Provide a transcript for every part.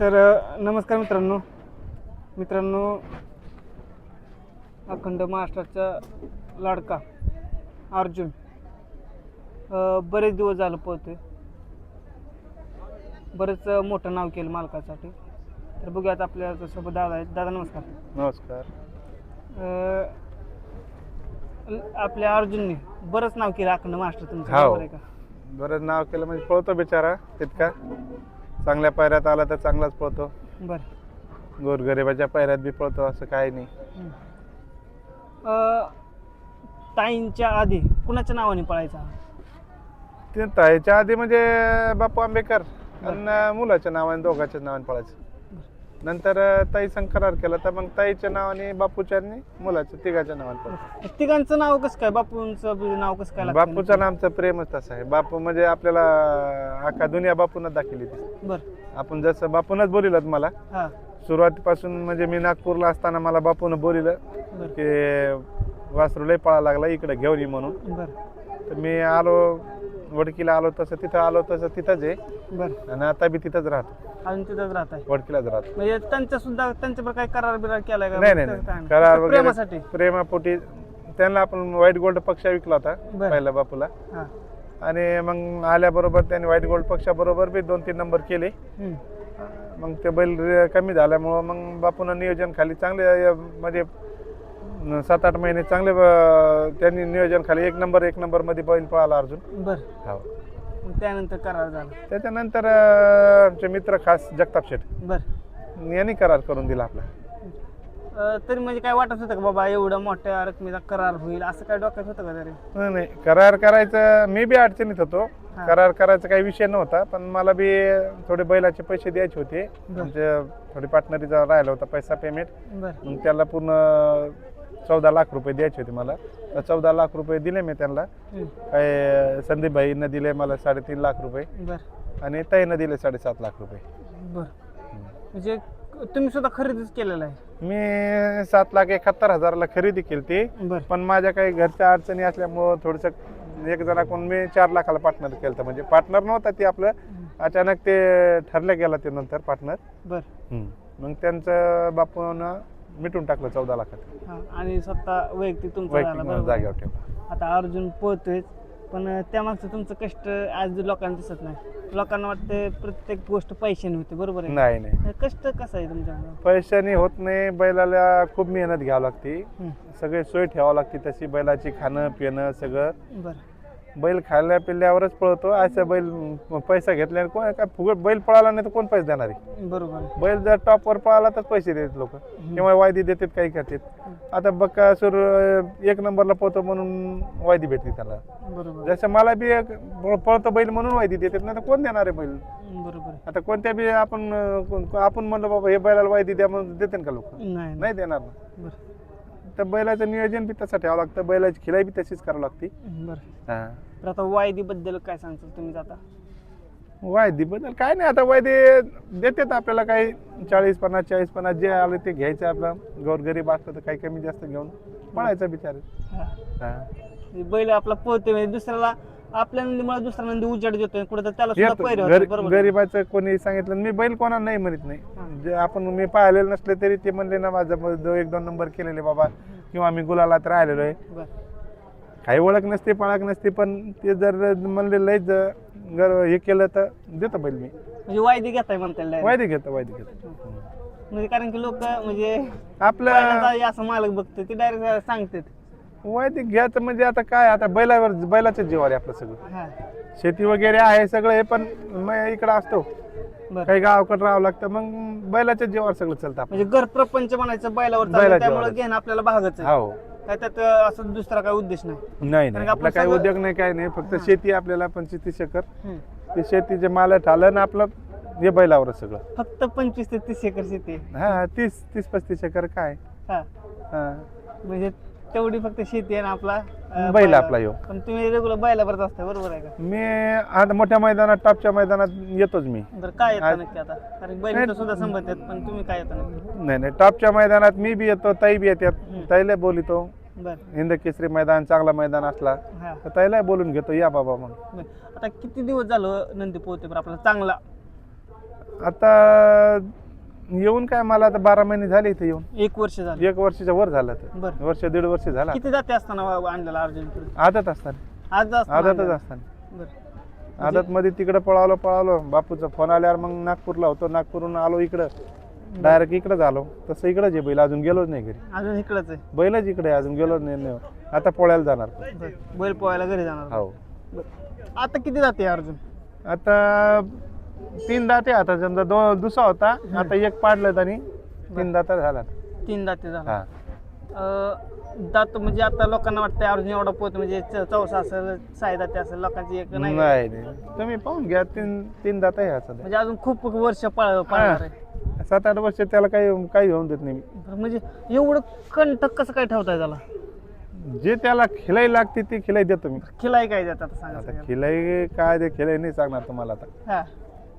तर नमस्कार मित्रांनो. मित्रांनो अखंड महाराष्ट्राचा लाडका अर्जुन बरेच दिवस झालं पोहतोय. बरेच मोठं नाव केलं मालकासाठी. तर बघूयात आपल्यासोबत दादा आहेत. दादा नमस्कार. नमस्कार. आपल्या अर्जुनने बरंच नाव केलं अखंड महाराष्ट्र तुमचं. हो. आहे का? बरं नाव केलं म्हणजे पळतो बिचारा तितका. चांगल्या पायऱ्यात आला तर चांगलाच पळतो. बरं. गोरगरिबाच्या पायऱ्यात बी पळतो असं काही नाही. अ, ताईंच्या आधी कुणाच्या नावाने पळायचा? ते ताईच्या आधी म्हणजे बापू आंबेकर आणि मुलाच्या नावाने दोघांच्या नावाने पळायचं. नंतर ताई करार केला. तर मग ताईच्या नावाने बापूच्या आणि मुलाच्या तिघाच्या नावाने तिघांचं नाव कसं काय? बापूंचं बी नाव कसं काय लागतं? बापूचं नामचं प्रेमच तसं आहे. बापू म्हणजे आपल्याला अख्खा दुनिया बापूनच दाखवली ती. बरं. आपण जसं बापूनच बोलिलं मला. हा. सुरुवातीपासून म्हणजे मी नागपूरला असताना मला बापून बोलिलं बरं. की वासरू लय पळा लागला इकडे घेऊन ये म्हणून. बरं. तर मी आलो वडकीला आलो तसं तिथं आलो तसं तिथंच आहे. बरं. आणि आता बी तिथंच राहतो. अजून तिथंच राहत आहे. वडकीलाच राहतो. म्हणजे त्यांच्या सुद्धा त्यांच्यावर काय करार बिरार केलाय का? नाही नाही करार फक्त प्रेमासाठी. वगैरे प्रेमापोटी. त्यांना आपण व्हाईट गोल्ड पक्ष विकला होता बरं. पहिल्या बापूला. हा. आणि मग आल्याबरोबर त्यांनी व्हाईट गोल्ड पक्षाबरोबर बी दोन तीन नंबर केले. हम्म. मग ते बैल रे- कमी झाल्यामुळं मग बापून नियोजन खाली चांगले अ, म्हणजे सात आठ महिने चांगले त्यांनी नियोजन खाली. एक नंबर एक नंबरमध्ये बैल पळाला अर्जुन. बरं. हो. मग त्यानंतर करार झाला. त्याच्यानंतर अ, आमचे मित्र खास जगताप शेठ. बरं. यांनी करार करून दिला आपला. अ, तरी म्हणजे काय वाटत होतं का बाबा एवढा मोठ्या रकमेचा करार होईल? असं काय डोक्यात होतं का तरी? नाही नाही. करार करायचं मी बी अडचणीत होतो. हा. करार करायचा काही विषय नव्हता पण मला बी थोडे बैलाचे पैसे द्यायचे होते. म्हणजे थोडी पार्टनरीचा राहिला होता पैसा पेमेंट बरं. मग त्याला पूर्ण चौदा लाख रुपये द्यायचे होते मला. तर चौदा लाख रुपये दिले मी त्यांना. काय संदीप भाईनं दिले मला साडेतीन लाख रुपये. बरं. आणि ताईनं दिले साडेसात लाख रुपये. बरं. म्हणजे तुम्ही सुद्धा खरेदीच केलेलं आहे? मी सात लाख एकाहत्तर हजाराला खरेदी केली ती. बरं. पण माझ्या काही घरच्या अडचणी असल्यामुळं थोडंसं एक जणाकडून मी चार लाखाला पार्टनर केलं होतं. म्हणजे पार्टनर नव्हता ती आपलं. अचानक ते ठरलं गेलं ते नंतर पार्टनर बरं. मग त्यांचं बापून मिटून टाकलं चौदा लाखात. हा आणि स्वतः वैयक्तिक तुमचा झाला वैयक्तिक बरोबर. आहे. जागेवर ठेवलं. आता अर्जुन पळतोय पण त्यामागचं तुमचं कष्ट आज लोकांना दिसत नाही. लोकांना वाटतं प्रत्येक गोष्ट पैशाने होते बरोबर आहे? नाही नाही. कष्ट कसं आहे तुमच्या पैशाने होत नाही बैलाला खूप मेहनत घ्यावी लागते. हं, सगळी सोय ठेवावं लागते तशी बैलाची खाणं पिणं सगळं. बरं. बैल खाल्ल्या पिल्ल्यावरच पळतो. असं बैल पैसा घेतल्याने कोण काय फुगट बैल पळाला नाही तर कोण पैसे देणार आहे? बरोबर. बैल जर टॉपवर पळाला तर पैसे देतात लोक. किंवा वायदी देतात काही करतात आता बक्कासूर एक नंबरला पळतो म्हणून वायदी भेटते त्याला बरोबर. जसं मला बी एक पळतो बैल म्हणून वायदी देतात नाही तर कोण देणार आहे बैल? बरोबर. आता कोणत्या बी आपण आपण म्हणलं बाबा हे बैलाला वायदी द्या म्हणून देते का लोक? नाही देणार ना. तर बैलाचं नियोजन बी तसं ठेवावं लागतं. बैलाची खिलाई बी तशीच करावं लागते. बरं. हा. तर आता वायदीबद्दल काय सांगता तुम्ही आता वायदी बद्दल काय नाही आता वायदे देतात आपल्याला काही चाळीस पन्नास चाळीस पन्नास जे आले ते घ्यायचं आपलं गोरगरीब असलं तर काही कमी जास्त घेऊन पळायचं बिचार. म्हणजे बैल आपला पळतोय म्हणजे दुसऱ्याला आपल्या नंदीमुळे दुसरा नंदी उजाड देतोय कुठं तर त्याला सुद्धा. पैर आहे. गरीबाचं कोणी सांगितलं मी बैल कोणा नाही म्हणत. नाही जे आपण मी पाहिलेलं नसले तरी ते म्हणले ना माझं एक दोन नंबर केलेले बाबा किंवा मी गुलालात राहिलेलो आहे बरं काही ओळख नसते पाळख नसते पण ते जर म्हणले लय ज- गर हे केलं तर देतो बैल मी. म्हणजे वायदी घेताय म्हणता येईल direct. वायदे घेतो वायदे घेतो. म्हणजे कारण की लोक म्हणजे आपलं हे असं मालक बघतो ते डायरेक्ट सांगतात. वायदे घ्यायचं म्हणजे आता काय आता बैलावर बैलाचं जीवावर आहे आपलं सगळं. हा. शेती वगैरे आहे सगळं हे पण मग इकडं असतो. बरं. काही गावाकडे राहावं लागतं मग बैलाच्या जीवावर सगळं चालतं आपलं. म्हणजे घर प्रपंच म्हणायचं बैलावर बैलाच्या त्यामुळे. घेणं आपल्याला भागच आहे. हो. त्यात अं, असं दुसरा काय उद्देश नाही नाही कारण नाही का आपला काही सगळं- उद्योग नाही काय नाही फक्त हा. शेती आपल्याला पंचवीस एकर हम्म. ते शेतीचे माल ठालं ना आपलं हे बैलावरच सगळं फक्त पंचवीस ते तीस एकर शेती आहे. हा तीस तीस पस्तीस एकर काय हा हा. म्हणजे तेवढी फक्त शेती आहे ना आपला. अं, बैल बैला- आपला ह्यो. पण तुम्ही रेग्युलर बैलावरच असताय बरोबर आहे का? मी आता मोठ्या मैदानात टॉपच्या मैदानात येतोच मी. बरं काय येतं आज- नक्की आता? कारण बैल सुद्धा संबंध आहेत पण तुम्ही काय येतं नक्की? नाही नाही टॉपच्या मैदानात मी बी येतो ताई बी येतात. ताईला बोलितो. बरं. हिंद केसरी मैदान चांगला मैदान असला हा. तर ताईला बोलून घेतो या बाबा म्हणून. बरं. आता किती दिवस झालं नंदी पोहते बरं आपला चांगला. आता येऊन काय मला आता बारा महिने झाले इथे येऊन. एक वर्ष झालं. एक वर्षाच्या वर झालं तर बरं. वर्ष दीड वर्ष झाला किती जाते असताना वा- आणलेला अर्जुन आदत असताना. आज असताना आदतच आणलेला. असताना. बरं. आदत मध्ये तिकडे पळालो पळालो. बापूचा फोन आल्यावर मग नागपूरला होतो. नागपूरहून आलो इकडं. डायरेक्ट इकडंच आलो. तसं इकडंच आहे बैल. अजून गेलोच नाही घरी. अजून इकडंच आहे. बैलच इकडे आहे, अजून गेलोच नाही नाही. आता पोळ्याला जाणार. बरं. बैल पोहायला घरी जाणार. हो. बरं. आता किती जाते अर्जुन? आता तीन दाते आता समजा दो दुसरा होता आता एक पाडलं त्यांनी तीन दाता झाला तीन दाते झाला. हा. अं, दात म्हणजे आता लोकांना वाटतं अर्जुन एवढा पोत म्हणजे च- चौसा असेल साई दाते असेल लोकांची एक नाही. नाही नाही. तुम्ही पाहून घ्या तीन तीन दाता आहे आता म्हणजे अजून खूप वर्ष पाळ पाळणार आहे. सात आठ वर्ष त्याला काही काही होऊन देत नाही. बरं, म्हणजे एवढं कंटक कसं काय ठेवताय त्याला? जे त्याला खिलाई लागते ती खिलाई देतो मी. खिलाई काय देतात आता सांगा आता सगळ्यांना. खिलाई काय ते खिलाई नाही सांगणार तुम्हाला आता. हा.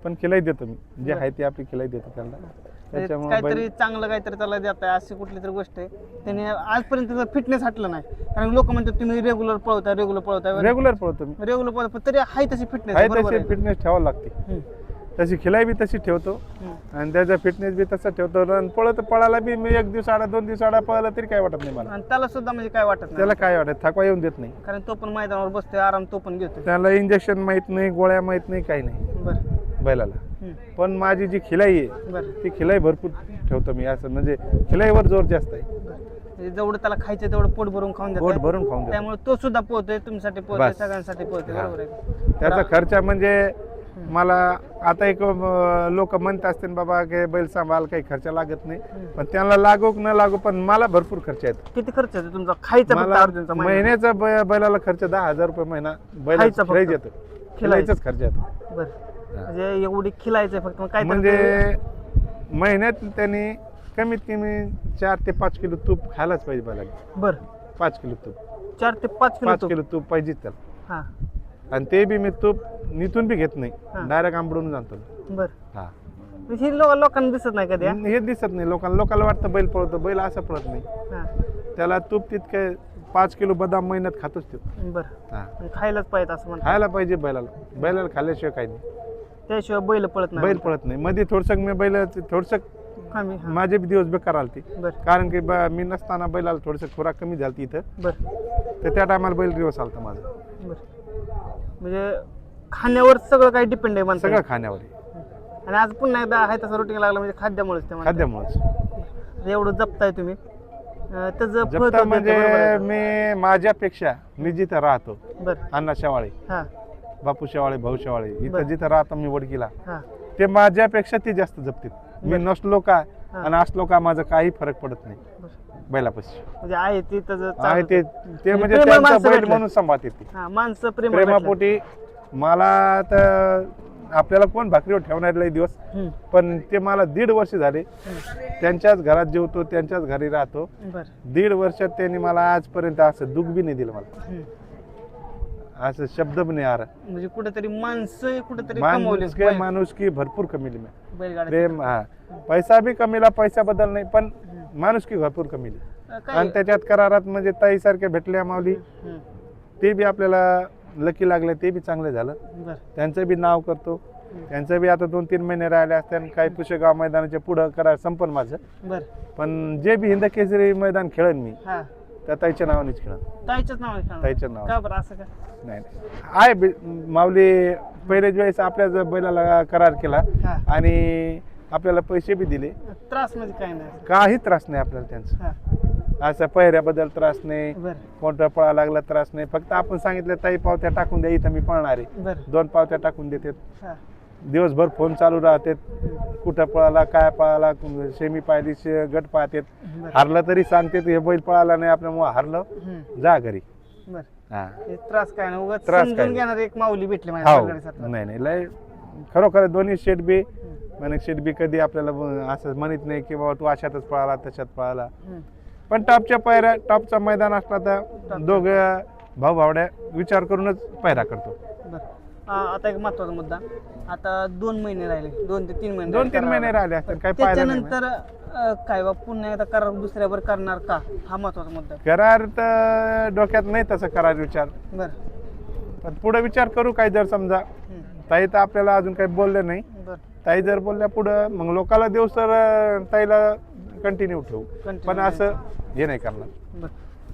पण खिलाई देतो मी. जे. आहे ती आपली खिलाई देतो त्यांना म्हणजे त्याच्यामुळे काहीतरी चांगलं काहीतरी त्याला देत आहे अशी कुठली तरी गोष्ट आहे. त्याने आजपर्यंत फिटनेस हटलं नाही. कारण लोक म्हणतात तुम्ही रेग्युलर पळवताय रेग्युलर पळवताय. रेग्युलर पळतो मी. रेग्युलर पळवताय पण तरी आहे तशी फिटनेस आहे तशी. फिटनेस ठेवावं लागते. तशी खिलाई बी तशी ठेवतो. आणि त्याचा फिटनेस बी तसा ठेवतो. आणि पळत पळायला बी मी एक दिवस आडा दोन दिवस आडा पळाला तरी काय वाटत नाही मला. आणि त्याला सुद्धा म्हणजे काय वाटत त्याला काय वाटत? थकवा येऊन देत नाही. कारण तो पण मैदानावर बसतोय आराम तो पण घेतोय. त्याला इंजेक्शन माहीत नाही गोळ्या माहीत नाही काही नाही. बर. बैलाला. पण माझी जी खिलाई आहे ती खिलाई भरपूर ठेवतो मी असं. म्हणजे खिलाईवर जोर जास्त आहे. म्हणजे जेवढं त्याला खायचं तेवढं पोट भरून खाऊन पोट भरून खाऊन त्यामुळे तो सुद्धा पोहतोय तुमच्यासाठी पोहतोय. सगळ्यांसाठी पोहतोय. त्याचा खर्च म्हणजे मला आता एक लोक म्हणत असतील बाबा की बैल सांभाळ काही खर्च लागत नाही. पण त्यांना लागू न लागू पण मला भरपूर खर्च आहेत किती खर्च येतो तुमचा? खायचा? महिन्याचा बैलाला खर्च दहा हजार रुपये महिना बैलाचा? खिलाईच येतो? खिलाईचाच खर्च येतो. बर. म्हणजे एवढी खिलायचंय फक्त मग काय म्हणजे महिन्यात त्यांनी कमीत कमी चार ते पाच किलो तूप खायलाच पाहिजे बैलाला बर. पाच किलो तूप. चार ते पाच किलो पाच तूप. किलो तूप पाहिजेच त्याला हा. आणि ते बी मी तूप निथून बी घेत नाही. डायरेक्ट आंबडून जातो. बर. हा. म्हणजे हे लो- लोकांना दिसत नाही कधी हा? हे दिसत नाही. लोकांना लोकांना वाटतं बैल पळतो बैल असं पळत नाही. हा. त्याला तूप तितके पाच किलो बदाम महिन्यात खातोच तो. बर. हा. खायलाच पाहिजे असं म्हणतात. खायला पाहिजे बैलाला. बैलाला खाल्ल्याशिवाय काही नाही. त्याशिवाय बैल पळत नाही बैल पळत नाही. मध्ये थोडस मी बैल थोडस कमी हा. माझे बी दिवस बेकार आलती. बर. कारण की ब- मी नसताना बैलाला थोडस खुराक कमी झालती इथं. बर. तर त्या टायमाला बैल दिवस आलता माझा. बर. म्हणजे खाण्यावर सगळं काही डिपेंड आहे सगळं खाण्यावर आहे. आणि आज पुन्हा एकदा आहे तसं रुटीन लागलं म्हणजे खाद्यामुळेच ते. खाद्यामुळेच. एवढं जपताय तुम्ही. अं, त्याचं फळ जपता देतं, म्हणजे बरोबर आहे. मी माझ्यापेक्षा मी जिथं राहतो? बर. अण्णा शेवाळे. हा. बापू शेवाळे भाऊ शेवाळे बरं. इथं जिथं राहतो मी वडकीला हा ते माझ्यापेक्षा ते जास्त जपतील मी बरं. नसलो का हा. आणि असलो का माझा काही फरक पडत नाही बर. बैलापाशी म्हणजे आहे ते त्याचं आहे चालू- ते ते म्हणजे प्रेमळ त्यांचा माणसं बैल भेटले. म्हणून सांभाळते ते हा माणसं प्रेम. प्रेमापोटी मला तर आपल्याला कोण भाकरीवर ठेवणार लय दिवस पण ते मला दीड वर्ष झाले. त्यांच्याच घरात जेवतो त्यांच्याच घरी राहतो बर दीड वर्षात त्यांनी मला आजपर्यंत असं दुःख बी नाही दिलं मला. असं शब्द बी नाही आला. म्हणजे कुठेतरी माणसं कुठेतरी कमवले माणूस काय माणूस की भरपूर कमीली मी बैलगाड्या प्रेम हा. पैसा बी कमीला पैसा बदल नाही पण माणूस की भरपूर कमीली आणि त्याच्यात करारात म्हणजे ताई सारखे भेटले माऊली ते बी आपल्याला लकी लागले ते बी चांगलं झालं. बर. त्यांचं बी नाव करतो. त्यांचं बी आता दोन तीन महिने राहिले असते काही पुशेगाव मैदानाच्या पुढं करार संपन माझं. बर. पण जे बी हिंद केसरी मैदान खेळन मी हा. त्या ताईच्या नावानेच खेळन ताईच्याच नावाने खेळणार. ताईच्या नाव का बरं असं का? नाही नाही. आहे बी- माऊली पहिल्याच वेळेस आपल्या ज- बैलाला करार केला हा. आणि आपल्याला पैसे बी दिले. त्रास म्हणजे काय नाही. काही त्रास नाही आपल्याला त्यांचा. हा. असं पहिऱ्याबद्दल त्रास नाही बर. कोणता पळा लागला त्रास नाही. फक्त आपण सांगितलं ताई पावत्या टाकून द्या इथं मी पळणार आहे. बर. दोन पावत्या टाकून देते हा. दिवसभर फोन चालू राहते कुठं पळाला काय पळाला सेमी पाहिली शे- गट पाहते बर. हारलं तरी सांगते हे बैल पळाला नाही आपल्यामुळे हारलं. जा घरी. हा. त्रास काय नाही उगाच त्रास काय समजून नाही. घेणार एक माऊली भेटली माझ्या हो. नाही नाही लय खरोखर दोन्ही शेट बी म्हणजे शेट बी कधी आपल्याला ब- असं म्हणत नाही की बाबा तू अशातच पळाला तशात पळाला. हम्म. पण टॉपच्या पायऱ्या टॉपचा मैदान असला तर. दोघं भाऊ भावड्या विचार करूनच पायरा करतो. बर. आ, आता एक महत्त्वाचा मुद्दा. आता दोन महिने राहिले. दोन ते तीन महिने दोन तीन महिने. राहिले काही नाही त्याच्यानंतर अ, काय बा पुन्हा एकदा करार दुसऱ्यावर करणार का? हा महत्त्वाचा मुद्दा. करार तर डोक्यात नाही तसं करार विचार. बर. पण पुढे विचार करू काय जर समजा. ताई तर आपल्याला अजून काही बोलले नाही. बर. ताई जर बोलल्या पुढं मग लोकाला देऊ तर अं, ताईला कंटिन्यू ठेवू. पण असं हे नाही करणार. बरं.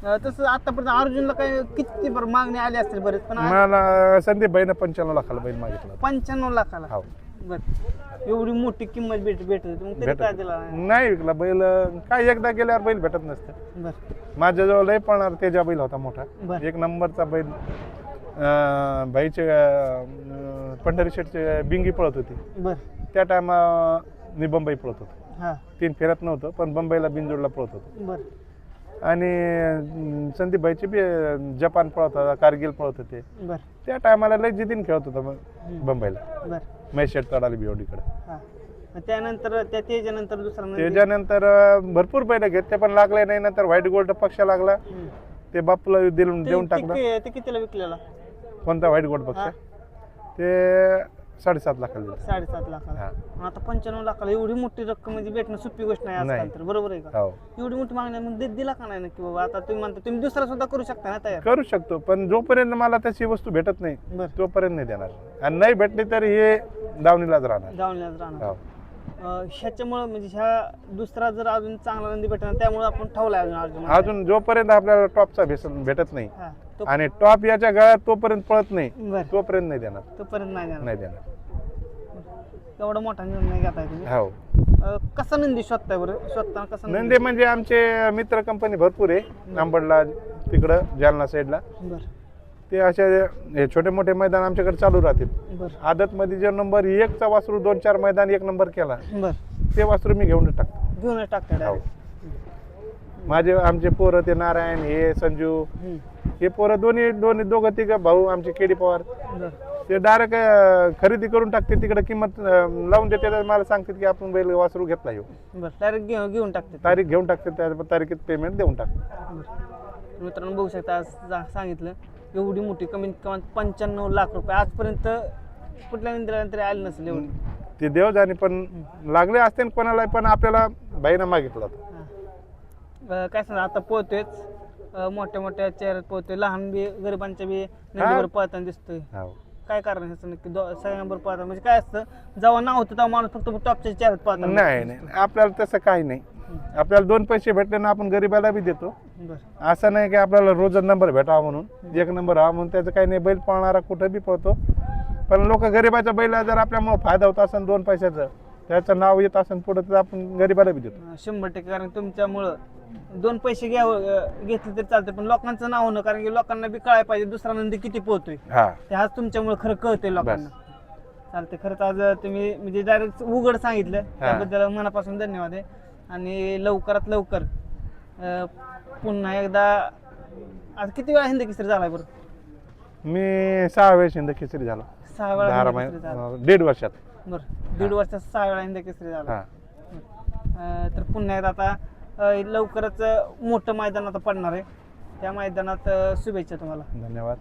तसं आतापर्यंत अर्जुनला काय किती बरं मागणी आली असेल बरेच पण मला संदीप भाईनं पंच्याण्णव लाखाला बैल मागितला. पंच्याण्णव लाखाला? हो. बर. एवढी मोठी किंमत भेट भेटत होती मग तरी काय दिला? नाही. विकला बैल. काय एकदा गेल्यावर बैल भेटत नसतं. बर. माझ्याजवळ लय पळणार तेजा बैल होता मोठा. बर. एक नंबरचा बैल अं, अं, पंढरी शेठचे बिंगी पळत होती. बर. त्या टायमा मी बंबई पळत होतो. हा. तीन फेरत नव्हतं पण बंबईला बिनजोडला पळत होतो. बर. आणि अं, संदीप भाईचे बी जपान पळत होता कारगिल पळत होते. बर. त्या टायमाला लय जिद्दीन खेळत होता मग हम्म. बंबईला. बर. बिवडीकडे हा. मग त्यानंतर त्या तेजानंतर दुसरा नंदी- त्याच्यानंतर अं, भरपूर बैल घेतले पण लागले नाही नंतर व्हाईट गोल्ड पक्ष लागला. हम्म. ते बापूला देऊन ते- देऊन ते टाकला. कि- ते कितीला विकलेला? कोणता व्हाईट गोल्ड. पक्ष? ते साडेसात लाखाला दिला साडेसात लाखाला. हा. मग आता पंच्याण्णव लाखाला एवढी मोठी रक्कम म्हणजे भेटणं सोपी गोष्ट नाही आजकाल नाही. तर बरोबर आहे का? हो. एवढी मोठी मागणी आहे, मग दे- दिला का नाही नक्की बाबा? आता तुम्ही म्हणता तुम्ही दुसरा सुद्धा करू शकता ना तयार? करू शकतो पण जोपर्यंत मला त्याची वस्तू भेटत नाही बर. तोपर्यंत नाही देणार. आणि नाही भेटली तर हे दावणीलाच राहणार. जाऊन राहणार. हो. ह्याच्यामुळं म्हणजे ह्या दुसरा जर अजून चांगला नंदी भेटणार त्यामुळे आपण ठेवलाय अजून अर्जुन अजून जोपर्यंत आपल्याला टॉपचा भेसन भेटत नाही हा तो आणि टॉप याच्या गळ्यात तोपर्यंत पळत नाही बर. तोपर्यंत नाही देणार. तोपर्यंत नाही देणार. नाही देणार. एवढा मोठा निर्णय घेताय तुम्ही. हो. अं, कसा नंदी शोधताय बरं? शोधताना कसा नंदे? म्हणजे आमचे मित्र कंपनी भरपूर आहे. आंबडला तिकडं जालना साईडला बर. ते असे हे छोटे मोठे मैदान आमच्याकडे चालू राहतील. बर. आदत मध्ये जर नंबर एकचा वासरू दोन चार मैदान एक नंबर केला बर. ते वासरू मी घेऊन टाकतो. घेऊनच टाकताय हो. माझे आमचे पोरं ते नारायण हे संजू हे पोरं दोन्ही दोन्ही दोघं तिघं भाऊ आमचे केडी पवार. बर. ते डायरेक्ट खरेदी करून टाकते तिकडे किंमत अं, लावून देते तर मला सांगतात की आपण बैल वासरू घेतला येऊ बर. डायरेक्ट घेऊन घेऊन टाकते तारीख घेऊन टाकते त्या तारखेत पेमेंट देऊन टाकते. मित्रांनो बघू शकता आज जा- सांगितलं. एवढी मोठी कमीत कमी पंच्याण्णव लाख रुपये आजपर्यंत कुठल्या नंतर तरी आले नसेल एवढी. ते देव जाणे पण लागले असते ना कोणाला पण आपल्याला बाईनं मागितलं होतं. अं, काय सांगा आता पोहतोयच. अं, मोठ्या मोठ्या चेहऱ्यात पोहतोय. लहान बी गरिबांच्या बी नंदीवर पळताना दिसतोय. हो. काय कारण आहे नक्की? सगळ्यांबरोबर पळताना म्हणजे काय असतं जेव्हा नाव होतं तेव्हा माणूस फक्त टॉपच्या चेहऱ्यात पळताना नाही नाही आपल्याला तसं काही नाही. आपल्याला दोन पैसे भेटले ना आपण गरीबाला बी देतो. असं नाही की आपल्याला रोज नंबर भेटावा म्हणून एक नंबर हवा म्हणून त्याचं काही नाही बैल पळणारा कुठं बी पळतो. पण लोक गरीबाच्या बैला जर आपल्यामुळे फायदा होत असेल दोन पैशाचं त्याचं नाव येत असेल पुढं तर आपण गरीबाला बी देतो. शंभर टक्के कारण तुमच्यामुळं दोन पैसे घ्यावं घेतले तरी चालते पण लोकांचं नाव होणं कारण की लोकांना बी कळायला पाहिजे दुसरा नंदी किती पोहतोय. हा. ते आज तुमच्यामुळे खरं कळतंय लोकांना. चालते खरंच आज तुम्ही म्हणजे डायरेक्ट उघड सांगितलं त्याबद्दल मनापासून धन्यवाद आहे. आणि लवकरात लवकर अं, पुन्हा एकदा आज किती वेळा हिंद केसरी झालाय बरं? मी सहा वेळेस हिंद केसरी झालो. सहा वेळा दहा हिंद केसरी झाला. महिने दीड वर्षात. बरं दीड वर्षात सहा वेळा हिंद केसरी झाला. हा. अं, तर पुन्हा एकदा आता अं, लवकरच मोठं मैदान आता पडणार आहे. त्या मैदानात अं, शुभेच्छा तुम्हाला. धन्यवाद.